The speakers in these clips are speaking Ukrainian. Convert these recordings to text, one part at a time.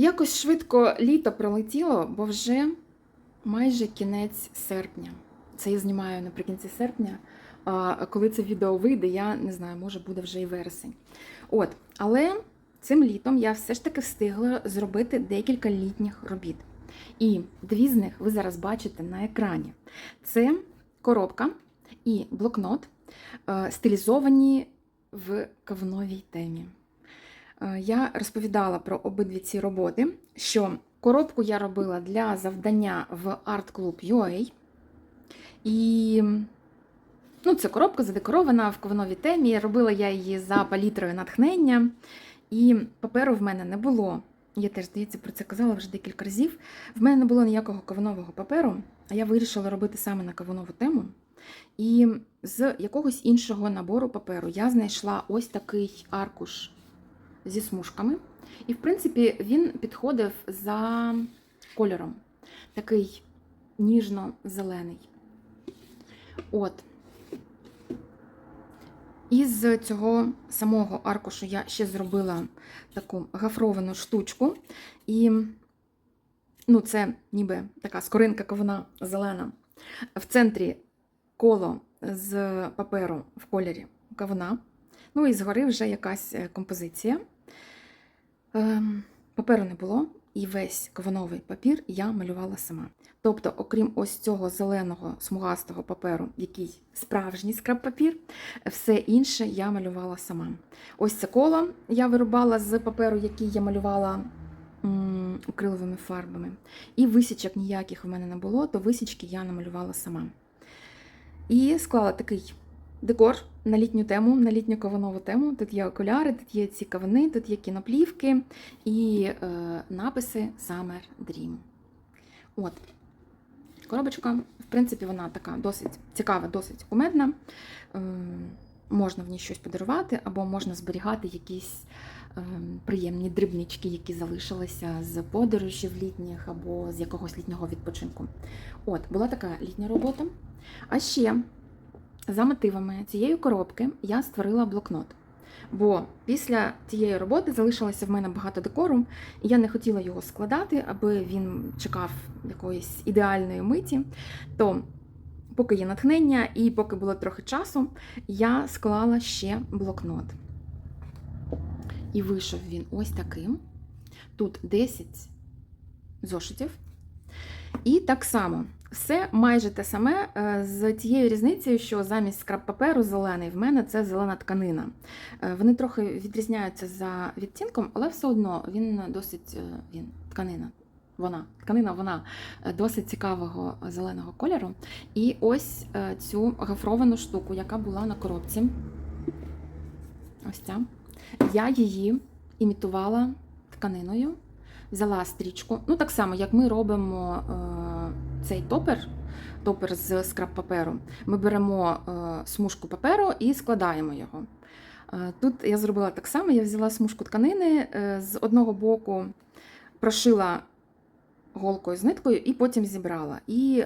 Якось швидко літо пролетіло, бо вже майже кінець серпня. Це я знімаю наприкінці серпня. А коли це відео вийде, я не знаю, може буде вже і вересень. От, але цим літом я все ж таки встигла зробити декілька літніх робіт. І дві з них ви зараз бачите на екрані. Це коробка і блокнот, е, стилізовані в кавуновій темі. Е, Я розповідала про обидві ці роботи, що коробку я робила для завдання в арт-клуб UA. І ну, це коробка задекорована в кавуновій темі. Робила я її за палітрою натхнення. І паперу в мене не було. Я теж, здається, про це казала вже декілька разів. В мене не було ніякого кавунового паперу, а я вирішила робити саме на кавунову тему. І з якогось іншого набору паперу я знайшла ось такий аркуш зі смужками. І, в принципі, він підходив за кольором. Такий ніжно-зелений. От. Із цього самого аркушу я ще зробила таку гафровану штучку. І ну, це ніби така скоринка ковна зелена. В центрі коло з паперу в кольорі кавуна. Ну і згори вже якась е, композиція. Ем, Паперу не було, і весь кавуновий папір я малювала сама. Тобто, окрім ось цього зеленого смугастого паперу, який справжній скраб-папір, все інше я малювала сама. Ось це коло я вирубала з паперу, який я малювала акриловими фарбами. І висічок ніяких у мене не було, то висічки я намалювала сама. І склала такий декор на літню тему, на літню кавунову тему. Тут є окуляри, тут є ці кавуни, тут є кіноплівки і е, написи Summer Dream. От. Коробочка, в принципі, вона така досить цікава, досить кумедна. Е, можна в ній щось подарувати, або можна зберігати якісь е, приємні дрібнички, які залишилися з подорожів літніх або з якогось літнього відпочинку. От, була така літня робота. А ще за мотивами цієї коробки я створила блокнот. Бо після цієї роботи залишилося в мене багато декору, і я не хотіла його складати, аби він чекав якоїсь ідеальної миті. То, поки є натхнення і поки було трохи часу, я склала ще блокнот. І вийшов він ось таким. Тут 10 зошитів. І так само все майже те саме е, з тією різницею, що замість скраб паперу зелений в мене це зелена тканина. Е, Вони трохи відрізняються за відтінком, але все одно він досить е, він тканина. Вона тканина, вона досить цікавого зеленого кольору. І ось цю гафровану штуку, яка була на коробці. Ось ця. Я її імітувала тканиною взяла стрічку. Ну, так само, як ми робимо цей топер, топер з скраб паперу. Ми беремо е, смужку паперу і складаємо його. Е, тут я зробила так само: я взяла смужку тканини, е, з одного боку прошила голкою з ниткою і потім зібрала. І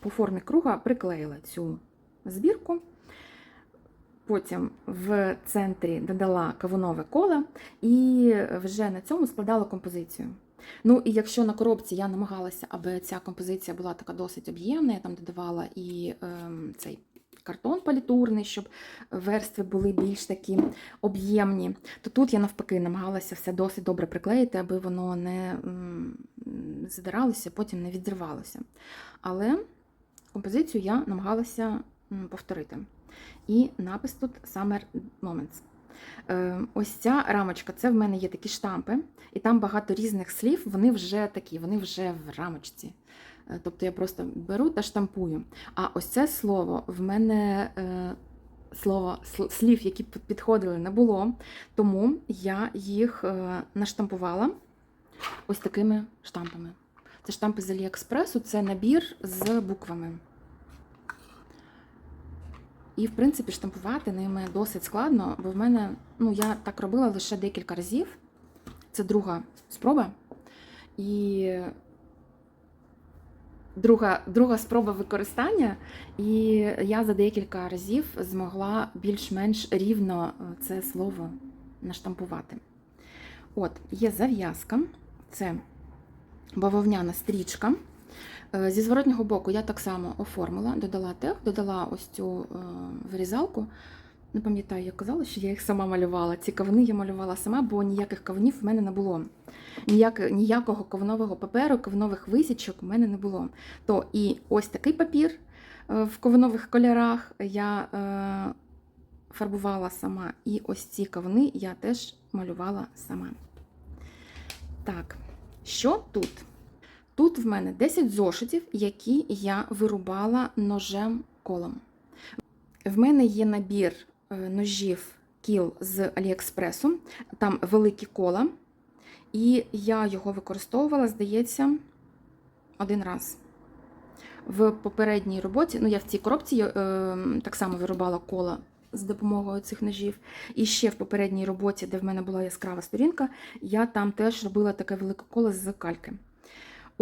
по формі круга приклеїла цю збірку. Потім в центрі додала кавунове коло і вже на цьому складала композицію. Ну і якщо на коробці я намагалася, аби ця композиція була така досить об'ємна, я там додавала і ем, цей картон палітурний, щоб верстви були більш такі об'ємні, то тут я навпаки намагалася все досить добре приклеїти, аби воно не задиралося, потім не відзривалося. Але композицію я намагалася повторити. І напис тут Summer Moments. Е, Ось ця рамочка, це в мене є такі штампи, і там багато різних слів, вони вже такі, вони вже в рамочці. Е, Тобто я просто беру та штампую. А ось це слово в мене е, слово, слів, які підходили, не було, тому я їх наштампувала ось такими штампами. Це штампи з Аліекспресу, це набір з буквами. І, в принципі, штампувати ними досить складно, бо в мене, ну, я так робила лише декілька разів. Це друга спроба. І друга, друга спроба використання, і я за декілька разів змогла більш-менш рівно е, це слово наштампувати. От, є зав'язка, це бавовняна стрічка. Е, Зі зворотнього боку я так само оформила, додала тех, додала ось цю е, вирізалку. Не пам'ятаю, як казала, що я їх сама малювала. Ці кавуни я малювала сама, бо ніяких кавунів в мене не було. Ніяк, ніякого кавунового паперу, кавунових висічок в мене не було. То і ось такий папір е, в кавунових кольорах я е, фарбувала сама. І ось ці кавуни я теж малювала сама. Так, що тут? Тут в мене 10 зошитів, які я вирубала ножем колом. В мене є набір е, ножів кіл з Аліекспресу, там великі кола, і я його використовувала, здається, один раз. В попередній роботі, ну я в цій коробці е, так само вирубала кола з допомогою цих ножів. І ще в попередній роботі, де в мене була яскрава сторінка, я там теж робила таке велике коло з кальки.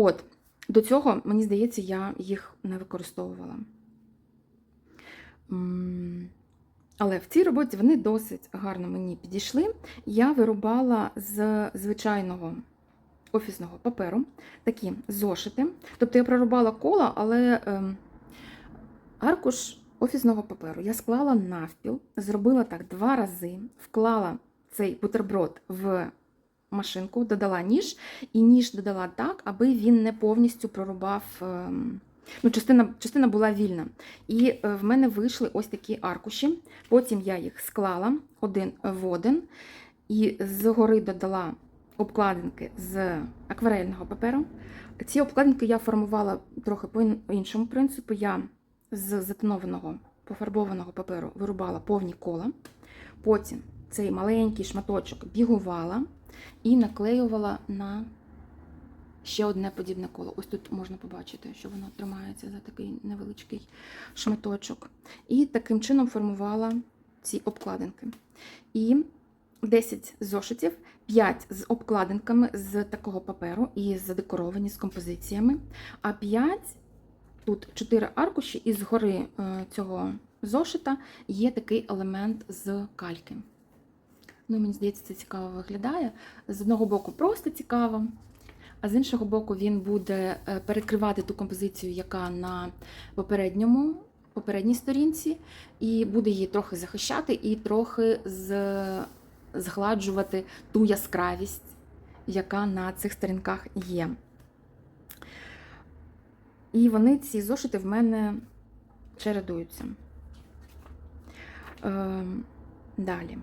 От, до цього, мені здається, я їх не використовувала. Але в цій роботі вони досить гарно мені підійшли. Я вирубала з звичайного офісного паперу такі зошити. Тобто я прорубала коло, але ем, аркуш офісного паперу я склала навпіл, зробила так два рази, вклала цей бутерброд в машинку, додала ніж, і ніж додала так, аби він не повністю прорубав. ем, Ну, частина, частина була вільна. І е, в мене вийшли ось такі аркуші. Потім я їх склала один в один, і згори додала обкладинки з акварельного паперу. Ці обкладинки я формувала трохи по іншому принципу. Я з затонованого пофарбованого паперу вирубала повні кола. Потім цей маленький шматочок бігувала і наклеювала на ще одне подібне коло. Ось тут можна побачити, що воно тримається за такий невеличкий шматочок. І таким чином формувала ці обкладинки. І 10 зошитів, 5 з обкладинками з такого паперу і задекоровані з композиціями. А 5 тут 4 аркуші, і згори е, цього зошита є такий елемент з кальки. Ну, мені здається, це цікаво виглядає. З одного боку, просто цікаво, а з іншого боку, він буде е, перекривати ту композицію, яка на попередньому, попередній сторінці, і буде її трохи захищати і трохи згладжувати ту яскравість, яка на цих сторінках є. І вони, ці зошити, в мене чередуються. Ем, далі.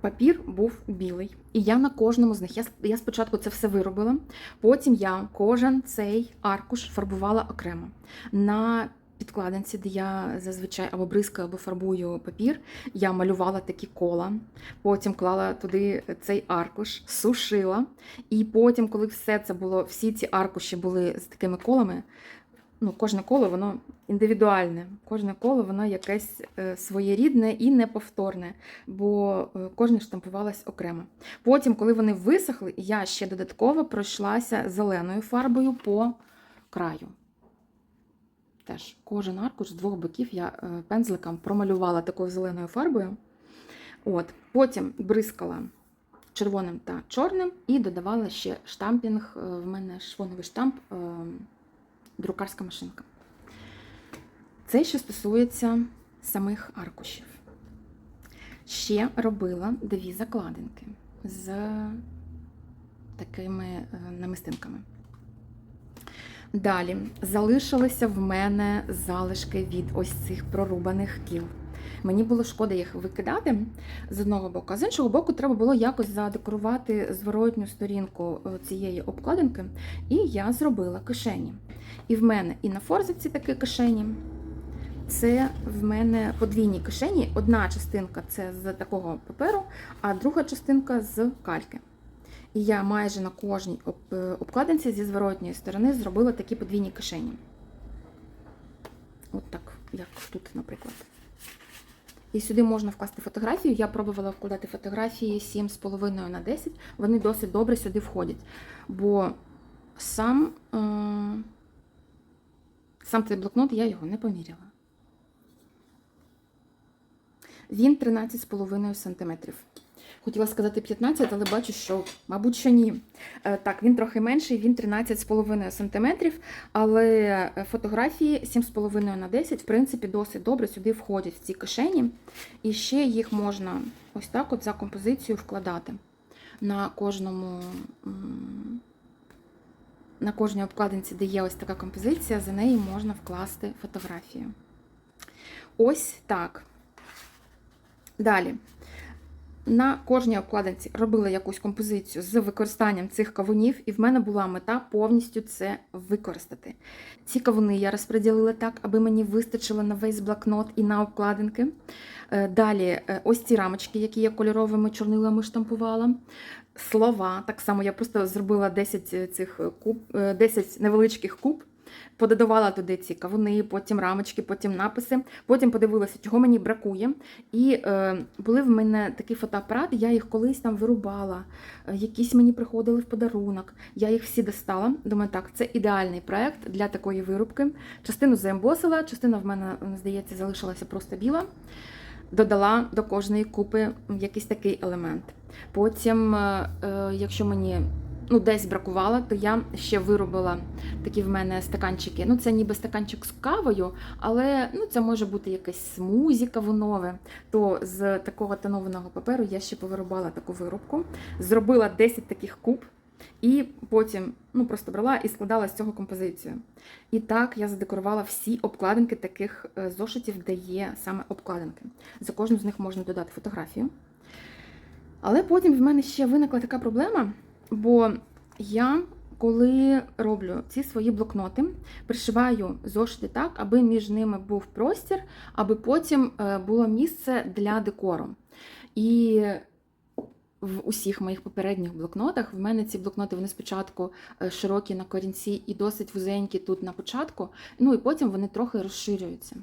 Папір був білий, і я на кожному з них. Я, я спочатку це все виробила, потім я кожен цей аркуш фарбувала окремо. На підкладинці, де я зазвичай або бризкаю, або фарбую папір, я малювала такі кола, потім клала туди цей аркуш, сушила. І потім, коли все це було, всі ці аркуші були з такими колами, ну, кожне коло воно індивідуальне, кожне коло воно якесь е, своєрідне і неповторне, бо е, кожне штампувалось окремо. Потім, коли вони висохли, я ще додатково пройшлася зеленою фарбою по краю. Теж кожен аркуш з двох боків я е, пензликом промалювала такою зеленою фарбою. От. Потім бризкала червоним та чорним і додавала ще штампінг. В мене швоновий штамп, е, друкарська машинка. Це що стосується самих аркушів. Ще робила дві закладинки з такими е, намистинками. Далі залишилися в мене залишки від ось цих прорубаних кіл. Мені було шкода їх викидати з одного боку, а з іншого боку, треба було якось задекорувати зворотню сторінку е, цієї обкладинки, і я зробила кишені. І в мене і на форзиці такі кишені. Це в мене подвійні кишені. Одна частинка це з такого паперу, а друга частинка з кальки. І я майже на кожній е, обкладинці зі зворотньої сторони зробила такі подвійні кишені. От так, як тут, наприклад. І сюди можна вкласти фотографію. Я пробувала вкладати фотографії 7,5 на 10. Вони досить добре сюди входять. Бо сам, е, сам цей блокнот я його не поміряла. Він 13,5 см. Хотіла сказати 15, але бачу, що, мабуть, що ні. Е, Так, він трохи менший, він 13,5 см, але е, фотографії 7,5 на 10, в принципі, досить добре сюди входять в ці кишені. І ще їх можна ось так от за композицію вкладати на кожному. На кожній обкладинці, де є ось така композиція, за неї можна вкласти фотографію. Ось так. Далі. На кожній обкладинці робила якусь композицію з використанням цих кавунів, і в мене була мета повністю це використати. Ці кавуни я розподілила так, аби мені вистачило на весь блокнот і на обкладинки. Е, Далі, е, ось ці рамочки, які я кольоровими чорнилами штампувала. Слова, так само я просто зробила 10 цих куб, е, 10 невеличких куб. Пододавала туди ці кавуни, потім рамочки, потім написи. Потім подивилася, чого мені бракує. І е, були в мене такі фотоапарати, я їх колись там вирубала, е, якісь мені приходили в подарунок. Я їх всі достала. Думаю, так, це ідеальний проект для такої вирубки. Частину заембосила, частина в мене, здається, залишилася просто біла. Додала до кожної купи якийсь такий елемент. Потім, е, е, якщо мені ну, десь бракувало, то я ще виробила такі в мене стаканчики. Ну, це ніби стаканчик з кавою, але ну, це може бути якесь смузі кавунове. То з такого тонованого паперу я ще повирубала таку виробку, зробила 10 таких куб. І потім ну, просто брала і складала з цього композицію. І так я задекорувала всі обкладинки таких е, зошитів, де є саме обкладинки. За кожну з них можна додати фотографію. Але потім в мене ще виникла така проблема, бо я, коли роблю ці свої блокноти, пришиваю зошити так, аби між ними був простір, аби потім е, було місце для декору. І в усіх моїх попередніх блокнотах в мене ці блокноти вони спочатку е, широкі на корінці і досить вузенькі тут на початку, ну і потім вони трохи розширюються.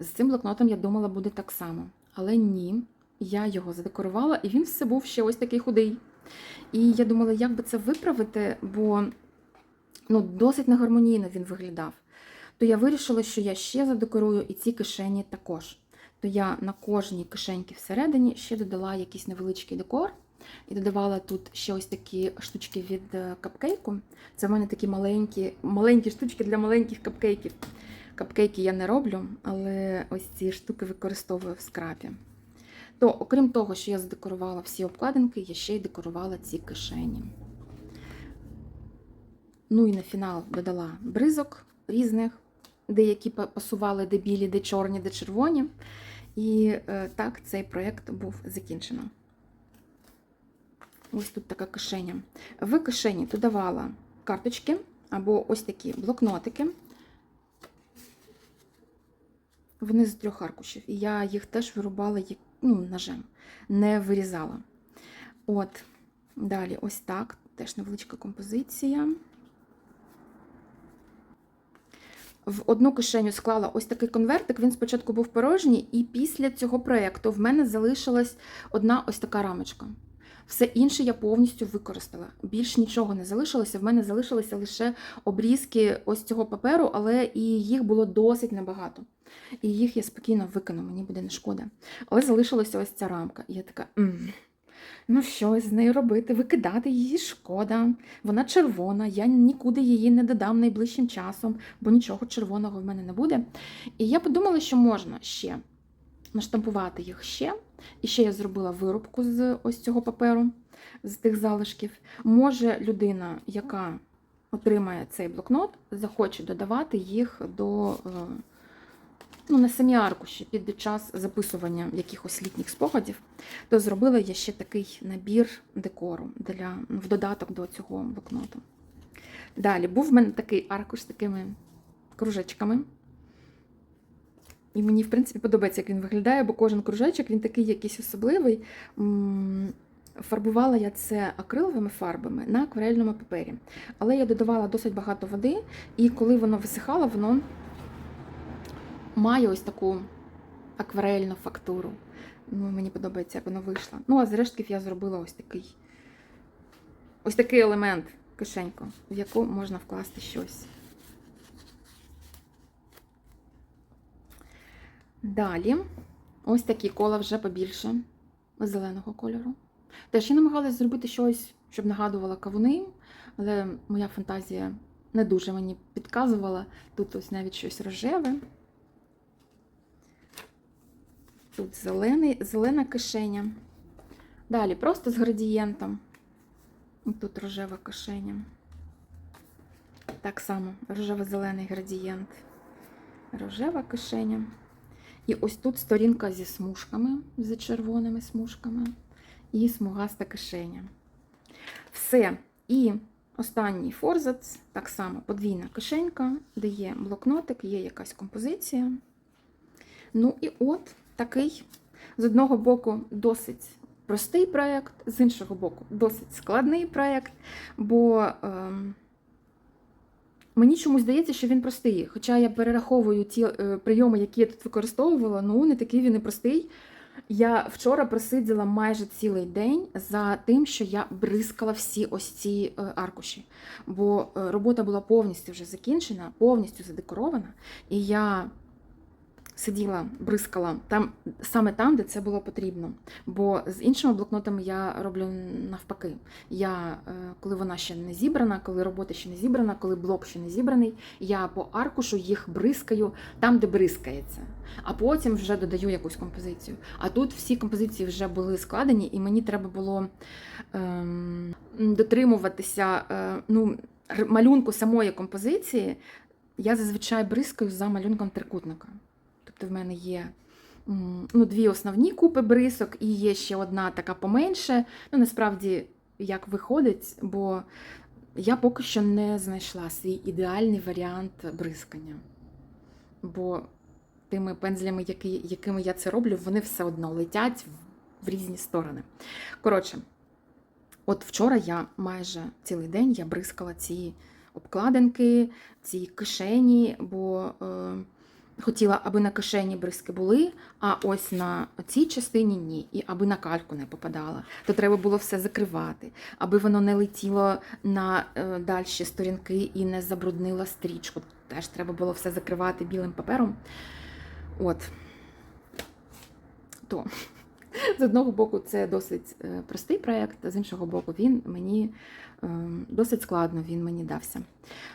З цим блокнотом я думала, буде так само. Але ні, я його задекорувала, і він все був ще ось такий худий. І я думала, як би це виправити, бо ну, досить негармонійно він виглядав. То я вирішила, що я ще задекорую і ці кишені також. То я на кожній кишеньці всередині ще додала якийсь невеличкий декор. І додавала тут ще ось такі штучки від е, капкейку. Це в мене такі маленькі, маленькі штучки для маленьких капкейків. Капкейки я не роблю, але ось ці штуки використовую в скрапі. То, окрім того, що я задекорувала всі обкладинки, я ще й декорувала ці кишені. Ну і на фінал додала бризок різних, деякі пасували, де білі, де чорні, де червоні. І е, так цей проєкт був закінчено. Ось тут така кишеня. В кишені додавала карточки або ось такі блокнотики. Вони з трьох аркушів. І я їх теж вирубала як- ну, ножем, не вирізала. От, далі, ось так. Теж невеличка композиція. В одну кишеню склала ось такий конвертик. Він спочатку був порожній, і після цього проєкту в мене залишилась одна ось така рамочка. Все інше я повністю використала. Більш нічого не залишилося. В мене залишилися лише обрізки ось цього паперу, але і їх було досить небагато. І їх я спокійно викину, мені буде не шкода. Але залишилася ось ця рамка. І я така. м Ну, що з нею робити? Викидати її шкода. Вона червона, я нікуди її не додам найближчим часом, бо нічого червоного в мене не буде. І я подумала, що можна ще наштампувати їх ще. І ще я зробила виробку з ось цього паперу, з тих залишків. Може людина, яка отримає цей блокнот, захоче додавати їх до. е, Ну, на самі аркуші під час записування якихось літніх спогадів, то зробила я ще такий набір декору для, в додаток до цього блокноту. Далі був в мене такий аркуш з такими кружечками. І мені, в принципі, подобається, як він виглядає, бо кожен кружечок він такий якийсь особливий. Фарбувала я це акриловими фарбами на акварельному папері. Але я додавала досить багато води, і коли воно висихало, воно має ось таку акварельну фактуру. Ну, мені подобається, як воно вийшло. Ну, а з я зробила ось такий ось такий елемент кишеньку, в яку можна вкласти щось. Далі ось такі кола вже побільше зеленого кольору. Теж я намагалась зробити щось, щоб нагадувало кавуни, але моя фантазія не дуже мені підказувала. Тут ось навіть щось рожеве. Тут зелений, зелена кишеня. Далі просто з градієнтом. Тут рожева кишеня. Так само рожево-зелений градієнт. Рожева кишеня. І ось тут сторінка зі смужками, з червоними смужками. І смугаста кишеня. Все. І останній форзац, так само подвійна кишенька, де є блокнотик, є якась композиція. Ну і от такий, з одного боку, досить простий проєкт, з іншого боку, досить складний проєкт, бо ем, мені чомусь здається, що він простий. Хоча я перераховую ті е, прийоми, які я тут використовувала, ну не такий він і простий. Я вчора просиділа майже цілий день за тим, що я бризкала всі ось ці е, аркуші. Бо е, робота була повністю вже закінчена, повністю задекорована. І я сиділа, бризкала там, саме там, де це було потрібно. Бо з іншими блокнотами я роблю навпаки. Я, е, коли вона ще не зібрана, коли робота ще не зібрана, коли блок ще не зібраний, я по аркушу їх бризкаю там, де бризкається. А потім вже додаю якусь композицію. А тут всі композиції вже були складені, і мені треба було ем, дотримуватися е, ну, малюнку самої композиції. Я зазвичай бризкаю за малюнком трикутника. Тобто в мене є ну, дві основні купи бризок, і є ще одна така поменше. Ну, насправді, як виходить, бо я поки що не знайшла свій ідеальний варіант бризкання. Бо тими пензлями, які, якими я це роблю, вони все одно летять в, в різні сторони. Коротше, от вчора я майже цілий день я бризкала ці обкладинки, ці кишені, бо е, хотіла, аби на кишені бризки були, а ось на цій частині ні. І аби на кальку не попадала. То треба було все закривати, аби воно не летіло на е, дальші сторінки і не забруднило стрічку. Теж треба було все закривати білим папером. От. То. З одного боку, це досить е, простий проєкт, з іншого боку, він мені е, досить складно він мені дався.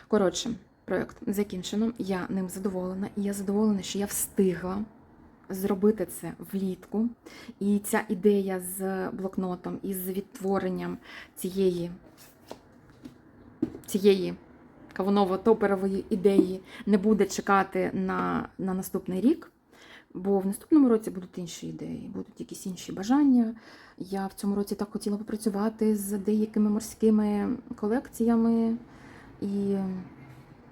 Коротше, проєкт закінчено, я ним задоволена, і я задоволена, що я встигла зробити це влітку. І ця ідея з блокнотом і з відтворенням цієї, цієї кавуново-топерової ідеї не буде чекати на, на наступний рік. Бо в наступному році будуть інші ідеї, будуть якісь інші бажання. Я в цьому році так хотіла попрацювати з деякими морськими колекціями, і,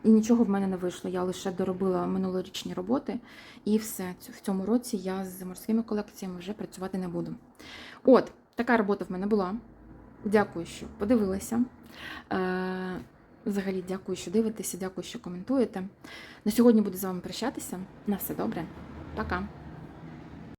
і нічого в мене не вийшло. Я лише доробила минулорічні роботи, і все. В цьому році я з морськими колекціями вже працювати не буду. От, така робота в мене була. Дякую, що подивилися. Е, Взагалі, дякую, що дивитеся, дякую, що коментуєте. На сьогодні буду з вами прощатися. На все добре. Пока.